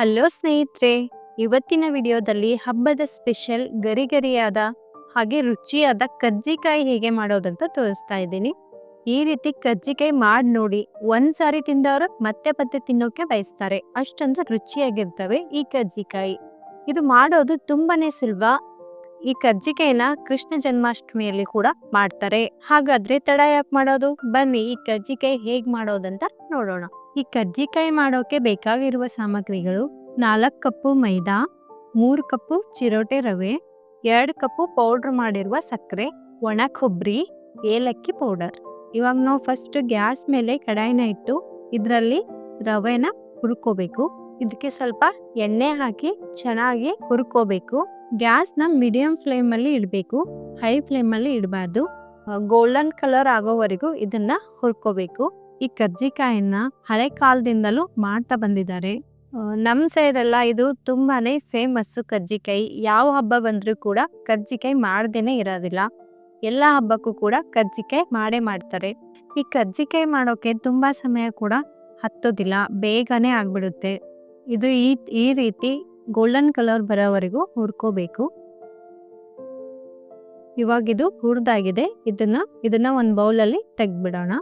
Hello ಸ್ನೇಹಿತರೆ, ಇವತ್ತಿನ ವಿಡಿಯೋದಲ್ಲಿ ಹಬ್ಬದ ಸ್ಪೆಷಲ್ ಗರಿ ಗರಿಯಾದ ಹಾಗೆ ರುಚಿಯಾದ ಕಜ್ಜಿಕಾಯಿ ಹೇಗೆ ಮಾಡೋದಂತ ತೋರಿಸ್ತಾ ಇದ್ದೀನಿ. ಈ ರೀತಿ ಕಜ್ಜಿಕಾಯಿ ಮಾಡಿ ನೋಡಿ ಒಂದ್ಸಾರಿ ತಿಂದವರು ಮತ್ತೆ ಮತ್ತೆ ತಿನ್ನೋಕೆ ಬಯಸ್ತಾರೆ. ಅಷ್ಟೊಂದು ರುಚಿಯಾಗಿರ್ತವೆ ಈ ಕಜ್ಜಿಕಾಯಿ. ಇದು ಮಾಡೋದು ತುಂಬಾನೇ ಸುಲಭ. ಈ ಕಜ್ಜಿಕಾಯಿನ ಕೃಷ್ಣ ಜನ್ಮಾಷ್ಟಮಿಯಲ್ಲಿ ಕೂಡ ಮಾಡ್ತಾರೆ. ಹಾಗಾದ್ರೆ ತಡ ಯಾಕೆ ಮಾಡೋದು? ಬನ್ನಿ ಈ ಕಜ್ಜಿಕಾಯಿ ಹೇಗ್ ಮಾಡೋದಂತ ನೋಡೋಣ. ಈ ಕರ್ಜಿಕಾಯಿ ಮಾಡೋಕೆ ಬೇಕಾಗಿರುವ ಸಾಮಗ್ರಿಗಳು ನಾಲ್ಕು ಕಪ್ಪು ಮೈದಾ, ಮೂರು ಕಪ್ಪು ಚಿರೋಟೆ ರವೆ, ಎರಡು ಕಪ್ಪು ಪೌಡ್ರ್ ಮಾಡಿರುವ ಸಕ್ಕರೆ, ಒಣ ಕೊಬ್ಬರಿ ಏಲಕ್ಕಿ ಪೌಡರ್. ಇವಾಗ ನಾವು ಫಸ್ಟ್ ಗ್ಯಾಸ್ ಮೇಲೆ ಕಡಾಯಿನ ಇಟ್ಟು ಇದರಲ್ಲಿ ರವೆನ ಹುರ್ಕೋಬೇಕು. ಇದಕ್ಕೆ ಸ್ವಲ್ಪ ಎಣ್ಣೆ ಹಾಕಿ ಚೆನ್ನಾಗಿ ಹುರ್ಕೋಬೇಕು. ಗ್ಯಾಸ್ನ ಮೀಡಿಯಂ ಫ್ಲೇಮಲ್ಲಿ ಇಡಬೇಕು. ಹೈ ಫ್ಲೇಮಲ್ಲಿ ಇಡಬಾರ್ದು. ಗೋಲ್ಡನ್ ಕಲರ್ ಆಗೋವರೆಗೂ ಇದನ್ನ ಹುರ್ಕೋಬೇಕು. ಈ ಕಜ್ಜಿಕಾಯನ್ನ ಹಳೆ ಕಾಲದಿಂದಲೂ ಮಾಡ್ತಾ ಬಂದಿದ್ದಾರೆ. ನಮ್ಮ ಸೈಡೆಲ್ಲ ಇದು ತುಂಬಾನೇ ಫೇಮಸ್ ಕರ್ಜಿಕಾಯಿ. ಯಾವ ಹಬ್ಬ ಬಂದರೂ ಕೂಡ ಕರ್ಜಿಕಾಯಿ ಮಾಡ್ದೇನೆ ಇರೋದಿಲ್ಲ. ಎಲ್ಲ ಹಬ್ಬಕ್ಕೂ ಕೂಡ ಕರ್ಜಿಕಾಯಿ ಮಾಡೇ ಮಾಡ್ತಾರೆ. ಈ ಕರ್ಜಿಕಾಯಿ ಮಾಡೋಕೆ ತುಂಬಾ ಸಮಯ ಕೂಡ ಹತ್ತೋದಿಲ್ಲ, ಬೇಗನೆ ಆಗ್ಬಿಡುತ್ತೆ. ಇದು ಈ ಈ ರೀತಿ ಗೋಲ್ಡನ್ ಕಲರ್ ಬರೋವರೆಗೂ ಹುರ್ಕೋಬೇಕು. ಇವಾಗಿದು ಹುರಿದಾಗಿದೆ. ಇದನ್ನ ಇದನ್ನ ಒಂದು ಬೌಲಲ್ಲಿ ತೆಗ್ದ್ಬಿಡೋಣ.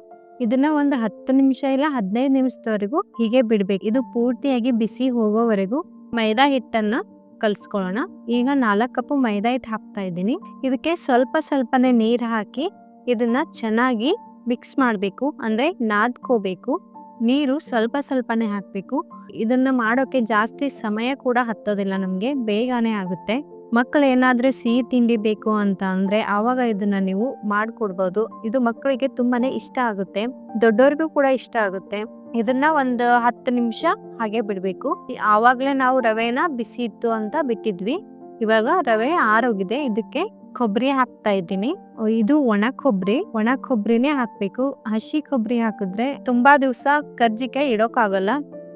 ಇದನ್ನ ಒಂದು ಹತ್ತು ನಿಮಿಷ ಇಲ್ಲ ಹದಿನೈದು ನಿಮಿಷದವರೆಗೂ ಹೀಗೆ ಬಿಡ್ಬೇಕು. ಇದು ಪೂರ್ತಿಯಾಗಿ ಬಿಸಿ ಹೋಗೋವರೆಗೂ ಮೈದಾ ಹಿಟ್ಟನ್ನ ಕಲ್ಸ್ಕೊಳ್ಳೋಣ. ಈಗ ನಾಲ್ಕು ಕಪ್ ಮೈದಾ ಹಿಟ್ಟು ಹಾಕ್ತಾ ಇದ್ದೀನಿ. ಇದಕ್ಕೆ ಸ್ವಲ್ಪ ಸ್ವಲ್ಪನೇ ನೀರು ಹಾಕಿ ಇದನ್ನ ಚೆನ್ನಾಗಿ ಮಿಕ್ಸ್ ಮಾಡಬೇಕು. ಅಂದ್ರೆ ನಾದ್ಕೋಬೇಕು. ನೀರು ಸ್ವಲ್ಪ ಸ್ವಲ್ಪನೇ ಹಾಕಬೇಕು. ಇದನ್ನ ಮಾಡೋಕೆ ಜಾಸ್ತಿ ಸಮಯ ಕೂಡ ಹತ್ತೋದಿಲ್ಲ ನಮಗೆ. ಬೇಗನೆ ಆಗುತ್ತೆ. ಮಕ್ಕಳು ಏನಾದ್ರೂ ಸಿಹಿ ತಿಂಡಿ ಬೇಕು ಅಂತ ಅಂದರೆ ಆವಾಗ ಇದನ್ನು ನೀವು ಮಾಡಿಕೊಡ್ಬೋದು. ಇದು ಮಕ್ಕಳಿಗೆ ತುಂಬಾ ಇಷ್ಟ ಆಗುತ್ತೆ. ದೊಡ್ಡವ್ರಿಗೂ ಕೂಡ ಇಷ್ಟ ಆಗುತ್ತೆ. ಇದನ್ನ ಒಂದು ಹತ್ತು ನಿಮಿಷ ಹಾಗೆ ಬಿಡಬೇಕು. ಆವಾಗಲೇ ನಾವು ರವೆನ ಬಿಸಿ ಇತ್ತು ಅಂತ ಬಿಟ್ಟಿದ್ವಿ. ಇವಾಗ ರವೆ ಆರೋಗಿದೆ. ಇದಕ್ಕೆ ಕೊಬ್ಬರಿ ಹಾಕ್ತಾ ಇದ್ದೀನಿ. ಇದು ಒಣ ಕೊಬ್ಬರಿ. ಒಣ ಕೊಬ್ಬರಿನೇ ಹಾಕ್ಬೇಕು. ಹಸಿ ಕೊಬ್ಬರಿ ಹಾಕಿದ್ರೆ ತುಂಬಾ ದಿವಸ ಕರ್ಜಿಕೆ ಇಡೋಕ್ಕಾಗಲ್ಲ.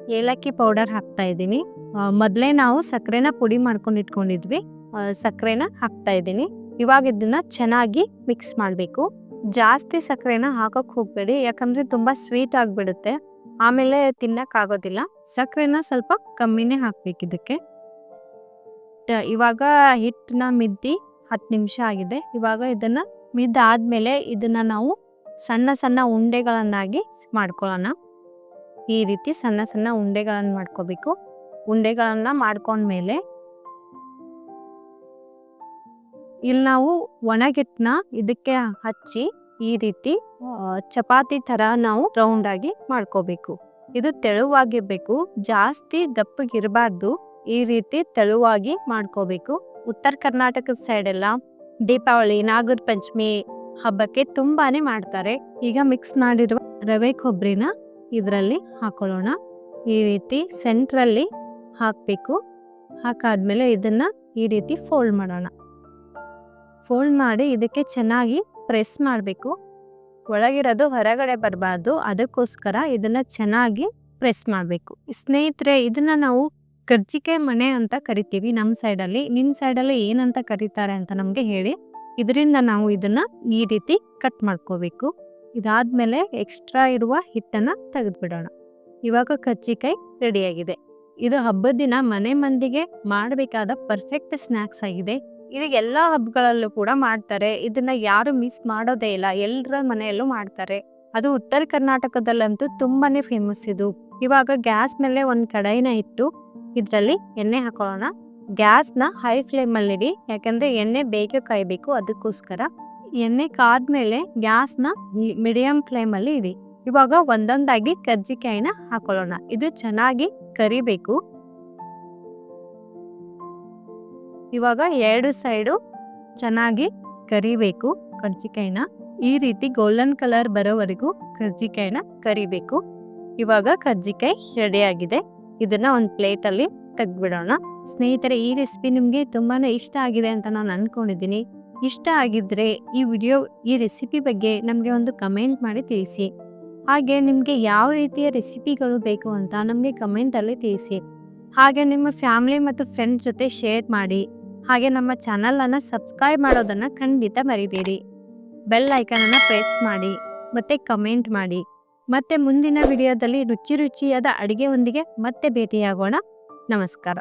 ಏಲಕ್ಕಿ ಪೌಡರ್ ಹಾಕ್ತಾ ಇದ್ದೀನಿ. ಮೊದಲೇ ನಾವು ಸಕ್ಕರೆನ ಪುಡಿ ಮಾಡ್ಕೊಂಡು ಇಟ್ಕೊಂಡಿದ್ವಿ. ಸಕ್ಕರೆನ ಹಾಕ್ತಾ ಇದ್ದೀನಿ. ಇವಾಗ ಇದನ್ನ ಚೆನ್ನಾಗಿ ಮಿಕ್ಸ್ ಮಾಡಬೇಕು. ಜಾಸ್ತಿ ಸಕ್ಕರೆನ ಹಾಕೋಕೆ ಹೋಗ್ಬೇಡಿ, ಯಾಕಂದ್ರೆ ತುಂಬ ಸ್ವೀಟ್ ಆಗಿಬಿಡುತ್ತೆ. ಆಮೇಲೆ ತಿನ್ನೋಕ್ಕಾಗೋದಿಲ್ಲ ಸಕ್ಕರೆನ ಸ್ವಲ್ಪ ಕಮ್ಮಿನೇ ಹಾಕ್ಬೇಕು ಇದಕ್ಕೆ. ಇವಾಗ ಹಿಟ್ಟನ್ನ ಮಿದ್ದಿ ಹತ್ತು ನಿಮಿಷ ಆಗಿದೆ. ಇವಾಗ ಇದನ್ನ ಮಿದ್ದಾದ್ಮೇಲೆ ಇದನ್ನ ನಾವು ಸಣ್ಣ ಸಣ್ಣ ಉಂಡೆಗಳನ್ನಾಗಿ ಮಾಡ್ಕೊಳ್ಳೋಣ. ಈ ರೀತಿ ಸಣ್ಣ ಸಣ್ಣ ಉಂಡೆಗಳನ್ನು ಮಾಡ್ಕೋಬೇಕು. ಉಂಡೆಗಳನ್ನು ಮಾಡ್ಕೊಂಡ್ಮೇಲೆ ಇಲ್ಲಿ ನಾವು ಒಣಗಿಟ್ಟನ್ನ ಇದಕ್ಕೆ ಹಚ್ಚಿ ಈ ರೀತಿ ಚಪಾತಿ ತರ ನಾವು ರೌಂಡ್ ಆಗಿ ಮಾಡ್ಕೋಬೇಕು. ಇದು ತೆಳುವಾಗಿರ್ಬೇಕು, ಜಾಸ್ತಿ ದಪ್ಪಗಿರಬಾರ್ದು, ಈ ರೀತಿ ತೆಳುವಾಗಿ ಮಾಡ್ಕೋಬೇಕು. ಉತ್ತರ ಕರ್ನಾಟಕದ ಸೈಡ್ ಎಲ್ಲ ದೀಪಾವಳಿ, ನಾಗರ ಪಂಚಮಿ ಹಬ್ಬಕ್ಕೆ ತುಂಬಾನೇ ಮಾಡ್ತಾರೆ. ಈಗ ಮಿಕ್ಸ್ ಮಾಡಿರುವ ರವೆ ಕೊಬ್ಬರಿನ ಇದರಲ್ಲಿ ಹಾಕೊಳ್ಳೋಣ. ಈ ರೀತಿ ಸೆಂಟ್ರಲ್ಲಿ ಹಾಕಬೇಕು. ಹಾಕಾದ್ಮೇಲೆ ಇದನ್ನ ಈ ರೀತಿ ಫೋಲ್ಡ್ ಮಾಡೋಣ. ಫೋಲ್ಡ್ ಮಾಡಿ ಇದಕ್ಕೆ ಚೆನ್ನಾಗಿ ಪ್ರೆಸ್ ಮಾಡಬೇಕು. ಒಳಗಿರೋದು ಹೊರಗಡೆ ಬರಬಾರ್ದು. ಅದಕ್ಕೋಸ್ಕರ ಇದನ್ನ ಚೆನ್ನಾಗಿ ಪ್ರೆಸ್ ಮಾಡಬೇಕು. ಸ್ನೇಹಿತರೆ, ಇದನ್ನ ನಾವು ಕರ್ಜಿಕೆ ಮಣೆ ಅಂತ ಕರಿತೀವಿ ನಮ್ಮ ಸೈಡಲ್ಲಿ. ನಿಮ್ಮ ಸೈಡಲ್ಲಿ ಏನಂತ ಕರೀತಾರೆ ಅಂತ ನಮಗೆ ಹೇಳಿ. ಇದರಿಂದ ನಾವು ಇದನ್ನ ಈ ರೀತಿ ಕಟ್ ಮಾಡ್ಕೋಬೇಕು. ಇದಾದ್ಮೇಲೆ ಎಕ್ಸ್ಟ್ರಾ ಇರುವ ಹಿಟ್ಟನ್ನ ತೆಗೆದ್ಬಿಡೋಣ. ಇವಾಗ ಕಜ್ಜಿಕಾಯಿ ರೆಡಿಯಾಗಿದೆ. ಇದು ಹಬ್ಬದ ದಿನ ಮನೆ ಮಂದಿಗೆ ಮಾಡಬೇಕಾದ ಪರ್ಫೆಕ್ಟ್ ಸ್ನ್ಯಾಕ್ಸ್ ಆಗಿದೆ. ಇದು ಎಲ್ಲ ಹಬ್ಬಗಳಲ್ಲೂ ಕೂಡ ಮಾಡ್ತಾರೆ. ಇದನ್ನ ಯಾರು ಮಿಸ್ ಮಾಡೋದೇ ಇಲ್ಲ. ಎಲ್ಲರ ಮನೆಯಲ್ಲೂ ಮಾಡ್ತಾರೆ. ಅದು ಉತ್ತರ ಕರ್ನಾಟಕದಲ್ಲಂತೂ ತುಂಬಾನೇ ಫೇಮಸ್ ಇದು. ಇವಾಗ ಗ್ಯಾಸ್ ಮೇಲೆ ಒಂದ್ ಕಡಾಯಿನ ಇಟ್ಟು ಇದ್ರಲ್ಲಿ ಎಣ್ಣೆ ಹಾಕೊಳ್ಳೋಣ. ಗ್ಯಾಸ್ನ ಹೈ ಫ್ಲೇಮ್ ಅಲ್ಲಿ ಇಡಿ. ಯಾಕಂದ್ರೆ ಎಣ್ಣೆ ಬೇಗ ಕಾಯಬೇಕು. ಅದಕ್ಕೋಸ್ಕರ ಎಣ್ಣೆ ಕಾದ್ಮೇಲೆ ಗ್ಯಾಸ್ನ ಮೀಡಿಯಂ ಫ್ಲೇಮಲ್ಲಿ ಇಡಿ. ಇವಾಗ ಒಂದೊಂದಾಗಿ ಕಜ್ಜಿಕಾಯಿನ ಹಾಕೊಳ್ಳೋಣ. ಇದು ಚೆನ್ನಾಗಿ ಕರಿಬೇಕು. ಇವಾಗ ಎರಡು ಸೈಡು ಚೆನ್ನಾಗಿ ಕರಿಬೇಕು ಕರ್ಜಿಕಾಯಿನ. ಈ ರೀತಿ ಗೋಲ್ಡನ್ ಕಲರ್ ಬರೋವರೆಗೂ ಕರ್ಜಿಕಾಯಿನ ಕರಿಬೇಕು. ಇವಾಗ ಕರ್ಜಿಕಾಯಿ ರೆಡಿ ಆಗಿದೆ. ಇದನ್ನ ಒಂದು ಪ್ಲೇಟಲ್ಲಿ ತೆಗ್ದ್ಬಿಡೋಣ. ಸ್ನೇಹಿತರೆ, ಈ ರೆಸಿಪಿ ನಿಮಗೆ ತುಂಬಾನೇ ಇಷ್ಟ ಆಗಿದೆ ಅಂತ ನಾನು ಅನ್ಕೊಂಡಿದ್ದೀನಿ. ಇಷ್ಟ ಆಗಿದ್ರೆ ಈ ವಿಡಿಯೋ ಈ ರೆಸಿಪಿ ಬಗ್ಗೆ ನಮಗೆ ಒಂದು ಕಮೆಂಟ್ ಮಾಡಿ ತಿಳಿಸಿ. ಹಾಗೆ ನಿಮಗೆ ಯಾವ ರೀತಿಯ ರೆಸಿಪಿಗಳು ಬೇಕು ಅಂತ ನಮಗೆ ಕಮೆಂಟಲ್ಲಿ ತಿಳಿಸಿ. ಹಾಗೆ ನಿಮ್ಮ ಫ್ಯಾಮಿಲಿ ಮತ್ತು ಫ್ರೆಂಡ್ಸ್ ಜೊತೆ ಶೇರ್ ಮಾಡಿ. ಹಾಗೆ ನಮ್ಮ ಚಾನಲನ್ನು ಸಬ್ಸ್ಕ್ರೈಬ್ ಮಾಡೋದನ್ನು ಖಂಡಿತ ಮರಿಬೇಡಿ. ಬೆಲ್ ಐಕನನ್ನು ಪ್ರೆಸ್ ಮಾಡಿ, ಮತ್ತು ಕಮೆಂಟ್ ಮಾಡಿ. ಮತ್ತೆ ಮುಂದಿನ ವಿಡಿಯೋದಲ್ಲಿ ರುಚಿ ರುಚಿಯಾದ ಅಡುಗೆಯೊಂದಿಗೆ ಮತ್ತೆ ಭೇಟಿಯಾಗೋಣ. ನಮಸ್ಕಾರ.